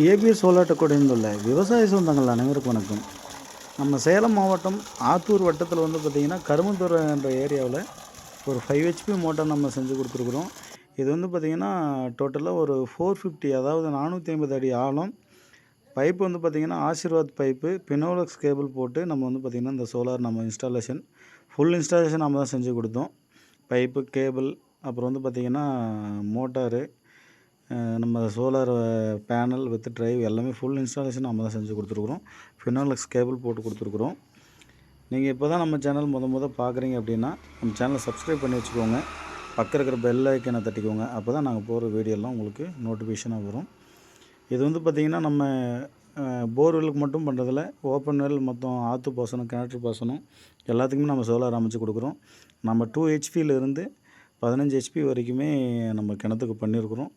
ABS சோலாட்ட கொடைந்துள்ள விவசாய சொந்தங்கள் அனைவருக்கும் வணக்கம். நம்ம சேலம் மாவட்டம் ஆத்தூர் வட்டத்தில் வந்து பார்த்திங்கன்னா கருமந்துறை என்ற ஏரியாவில் ஒரு ஃபைவ் ஹெச்பி மோட்டார் நம்ம செஞ்சு கொடுத்துருக்குறோம். இது வந்து பார்த்திங்கன்னா டோட்டலாக ஒரு ஃபோர் ஃபிஃப்டி அதாவது நானூற்றி ஐம்பது அடி ஆழம். பைப் வந்து பார்த்திங்கன்னா ஆசீர்வாத் பைப்பு பினோலக்ஸ் கேபிள் போட்டு நம்ம வந்து பார்த்திங்கன்னா இந்த சோலார் நம்ம இன்ஸ்டாலேஷன் ஃபுல் இன்ஸ்டாலேஷன் நம்ம தான் செஞ்சு கொடுத்தோம். பைப்பு கேபிள் அப்புறம் வந்து பார்த்திங்கன்னா மோட்டாரு நம்ம சோலார் பேனல் வித் ட்ரைவ் எல்லாமே ஃபுல் இன்ஸ்டாலேஷன் நம்ம தான் செஞ்சு கொடுத்துருக்குறோம். ஃபினாலக்ஸ் கேபிள் போட்டு கொடுத்துருக்குறோம். நீங்கள் இப்போ தான் நம்ம சேனல் முத முத பார்க்குறீங்க அப்படின்னா நம்ம சேனலை சப்ஸ்கிரைப் பண்ணி வச்சுக்கோங்க. பக்கம் இருக்கிற பெல் ஐக்கனை தட்டிக்கோங்க. அப்போ தான் நாங்கள் போகிற வீடியோலாம் உங்களுக்கு நோட்டிஃபிகேஷனாக வரும். இது வந்து பார்த்திங்கன்னா நம்ம போர்வெலுக்கு மட்டும் பண்ணுறதில்ல ஓப்பன் வெல் மொத்தம் ஆற்று பாசனம் கிணற்று பாசனம் எல்லாத்துக்குமே நம்ம சோலார் அமைச்சு கொடுக்குறோம். நம்ம டூ இருந்து பதினஞ்சு ஹெச்பி வரைக்குமே நம்ம கிணத்துக்கு பண்ணியிருக்கிறோம்.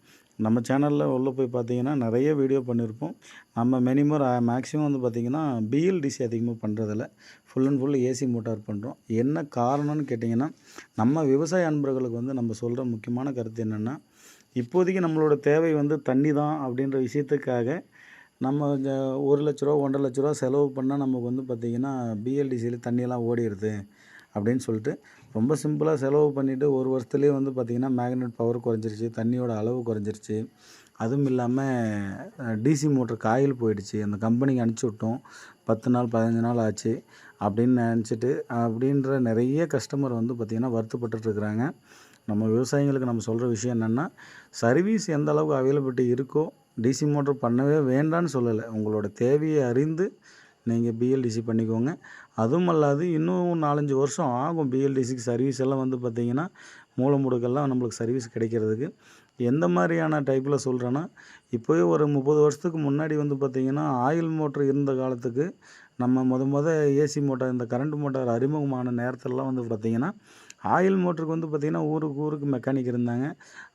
நம்ம சேனலில் உள்ளே போய் பார்த்தீங்கன்னா நிறைய வீடியோ பண்ணியிருப்போம். நம்ம மினிமம் மேக்ஸிமம் வந்து பார்த்திங்கன்னா பிஎல்டிசி அதிகமாக பண்ணுறதில்ல full and full AC motor பண்ணுறோம் என்ன காரணம்னு கேட்டிங்கன்னா நம்ம விவசாய அன்பர்களுக்கு வந்து நம்ம சொல்கிற முக்கியமான கருத்து என்னென்னா இப்போதைக்கு நம்மளோட தேவை வந்து தண்ணி தான் அப்படின்ற விஷயத்துக்காக நம்ம இந்த ஒரு லட்ச ரூபா ஒன்றரை லட்ச ரூபா செலவு பண்ணால் நமக்கு வந்து பார்த்திங்கன்னா பிஎல்டிசியில் தண்ணியெல்லாம் ஓடிடுது. அப்படின்னு சொல்லிட்டு ரொம்ப சிம்பிளாக செலவு பண்ணிவிட்டு ஒரு வருஷத்துலேயே வந்து பார்த்திங்கன்னா மேக்னெட் பவர் குறைஞ்சிருச்சு தண்ணியோட அளவு குறைஞ்சிருச்சு. அதுவும் இல்லாமல் டிசி மோட்டர் காயில் போயிடுச்சு. அந்த கம்பெனிக்கு அனுப்பிச்சி விட்டோம். பத்து நாள் பதினஞ்சு நாள் ஆச்சு அப்படின்னு நினச்சிட்டு அப்படின்ற நிறைய கஸ்டமர் வந்து பார்த்திங்கன்னா வருத்தப்பட்டுருக்குறாங்க நம்ம விவசாயிங்களுக்கு நம்ம சொல்கிற விஷயம் என்னென்னா சர்வீஸ் எந்த அளவுக்கு அவைலபிலிட்டி இருக்கோ டிசி மோட்டர் பண்ணவே வேண்டான்னு சொல்லலை. உங்களோட தேவையை அறிந்து நீங்கள் பிஎல்டிசி பண்ணிக்கோங்க. அதுவும் அல்லாது இன்னும் நாலஞ்சு வருஷம் ஆகும் பிஎல்டிசிக்கு சர்வீஸ் எல்லாம் வந்து பார்த்திங்கன்னா மூலமுடுக்கெல்லாம் நம்மளுக்கு சர்வீஸ் கிடைக்கிறதுக்கு. எந்த மாதிரியான டைப்பில் சொல்கிறேன்னா இப்போயே ஒரு முப்பது வருஷத்துக்கு முன்னாடி வந்து பார்த்திங்கன்னா ஆயில் மோட்ரு இருந்த காலத்துக்கு நம்ம முத முத ஏசி மோட்டார் இந்த கரண்ட் மோட்டார் அறிமுகமான நேரத்திலலாம் வந்து பார்த்திங்கன்னா ஆயில் மோட்டருக்கு வந்து பார்த்திங்கன்னா ஊருக்கு ஊருக்கு மெக்கானிக் இருந்தாங்க.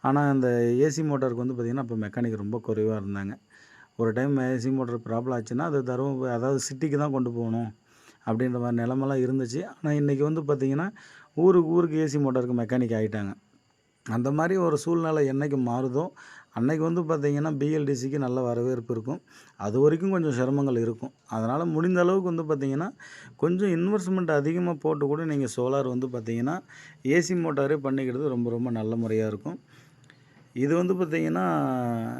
ஆனால் அந்த ஏசி மோட்டாருக்கு வந்து பார்த்திங்கன்னா அப்போ மெக்கானிக் ரொம்ப குறைவாக இருந்தாங்க. ஒரு டைம் ஏசி மோட்டர் ப்ராப்ளம் ஆச்சுன்னா அது தருமபுரி அதாவது சிட்டிக்கு தான் கொண்டு போகணும் அப்படின்ற மாதிரி நிலமெல்லாம் இருந்துச்சு. ஆனால் இன்றைக்கி வந்து பார்த்திங்கன்னா ஊருக்கு ஊருக்கு ஏசி மோட்டருக்கு மெக்கானிக் ஆகிட்டாங்க அந்த மாதிரி ஒரு சூழ்நிலை என்றைக்கு மாறுதோ அன்றைக்கி வந்து பார்த்திங்கன்னா பிஎல்டிசிக்கு நல்ல வரவேற்பு இருக்கும். அது வரைக்கும் கொஞ்சம் சிரமங்கள் இருக்கும். அதனால் முடிந்த அளவுக்கு வந்து பார்த்திங்கன்னா கொஞ்சம் இன்வெஸ்ட்மெண்ட் அதிகமாக போட்டு கூட நீங்கள் சோலார் வந்து பார்த்திங்கன்னா ஏசி மோட்டாரே பண்ணிக்கிறது ரொம்ப ரொம்ப நல்ல முறையாக இருக்கும். இது வந்து பார்த்திங்கன்னா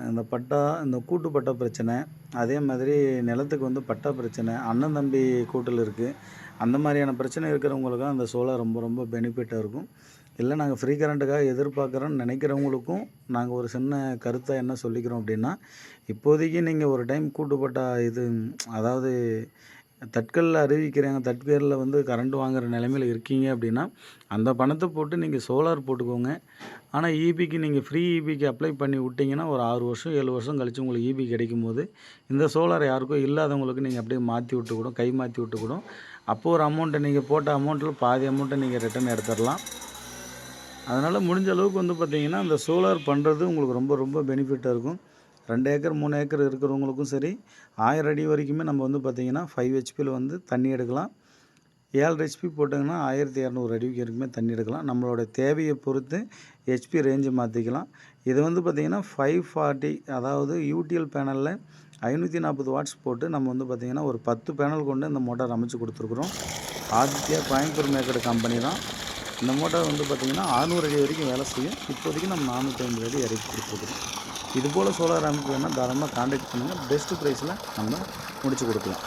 இந்த பட்டா இந்த கூட்டு பட்டா பிரச்சனை அதே மாதிரி நிலத்துக்கு வந்து பட்டா பிரச்சனை அண்ணன் தம்பி கூட்டில் இருக்குது அந்த மாதிரியான பிரச்சனை இருக்கிறவங்களுக்கும் அந்த சோலார் ரொம்ப ரொம்ப பெனிஃபிட்டாக இருக்கும். இல்லை நாங்கள் ஃப்ரீ கரண்ட்டுக்காக எதிர்பார்க்குறோன்னு நினைக்கிறவங்களுக்கும் நாங்கள் ஒரு சின்ன கருத்தை என்ன சொல்லிக்கிறோம் அப்படின்னா இப்போதைக்கு நீங்கள் ஒரு டைம் கூட்டுப்பட்ட இது அதாவது தட்கலில் அறிவிக்கிறாங்க. தட்கலில் வந்து கரண்ட் வாங்குகிற நிலைமையில் இருக்கீங்க அப்படின்னா அந்த பணத்தை போட்டு நீங்கள் சோலார் போட்டுக்கோங்க. ஆனால் இபிக்கு நீங்கள் ஃப்ரீ இபிக்கு அப்ளை பண்ணி விட்டிங்கன்னா ஒரு ஆறு வருஷம் ஏழு வருஷம் கழித்து உங்களுக்கு இபி கிடைக்கும் போது இந்த சோலார் யாருக்கும் இல்லாதவங்களுக்கு நீங்கள் அப்படியே மாற்றி விட்டுக்கூடும் கை மாற்றி விட்டுக்கூடும் அப்போது ஒரு அமௌண்ட்டை நீங்கள் போட்ட அமௌண்ட்டில் பாதி அமௌண்ட்டை நீங்கள் ரிட்டர்ன் எடுத்துடலாம். அதனால் முடிஞ்ச அளவுக்கு வந்து பார்த்திங்கன்னா அந்த சோலார் பண்ணுறது உங்களுக்கு ரொம்ப ரொம்ப பெனிஃபிட்டாக இருக்கும். ரெண்டு ஏக்கர் மூணு ஏக்கர் இருக்கிறவங்களுக்கும் சரி ஆயிரம் அடி வரைக்குமே நம்ம வந்து பார்த்திங்கன்னா ஃபைவ் ஹெச்பியில் வந்து தண்ணி எடுக்கலாம். ஏழு ஹெச்பி போட்டிங்கன்னா ஆயிரத்தி இரநூறு அடி வரைக்குமே தண்ணி எடுக்கலாம். நம்மளோட தேவையை பொறுத்து ஹெச்பி ரேஞ்சு மாற்றிக்கலாம் இது வந்து பார்த்திங்கன்னா ஃபைவ் ஃபார்ட்டி அதாவது யூடிஎல் பேனலில் ஐநூற்றி நாற்பது வாட்ஸ் போட்டு நம்ம வந்து பார்த்திங்கன்னா ஒரு பத்து பேனல் கொண்டு இந்த மோட்டார் அமைச்சு கொடுத்துருக்குறோம். ஆதித்யா கோயம்புத்தூர் மேக்கடு கம்பெனி தான். இந்த மோட்டார் வந்து பார்த்திங்கன்னா அறுநூறு அடி வரைக்கும் வேலை செய்யும். இப்போதைக்கு நம்ம நானூற்றி ஐம்பது அடி இறக்கி கொடுத்துருக்குறோம். இது போல் சோலார் அமைப்பு வேணால் தாராளமாக காண்டாக்ட் பண்ணுங்கள் பெஸ்ட்டு ப்ரைஸில் நம்ம முடிச்சு கொடுக்கலாம்.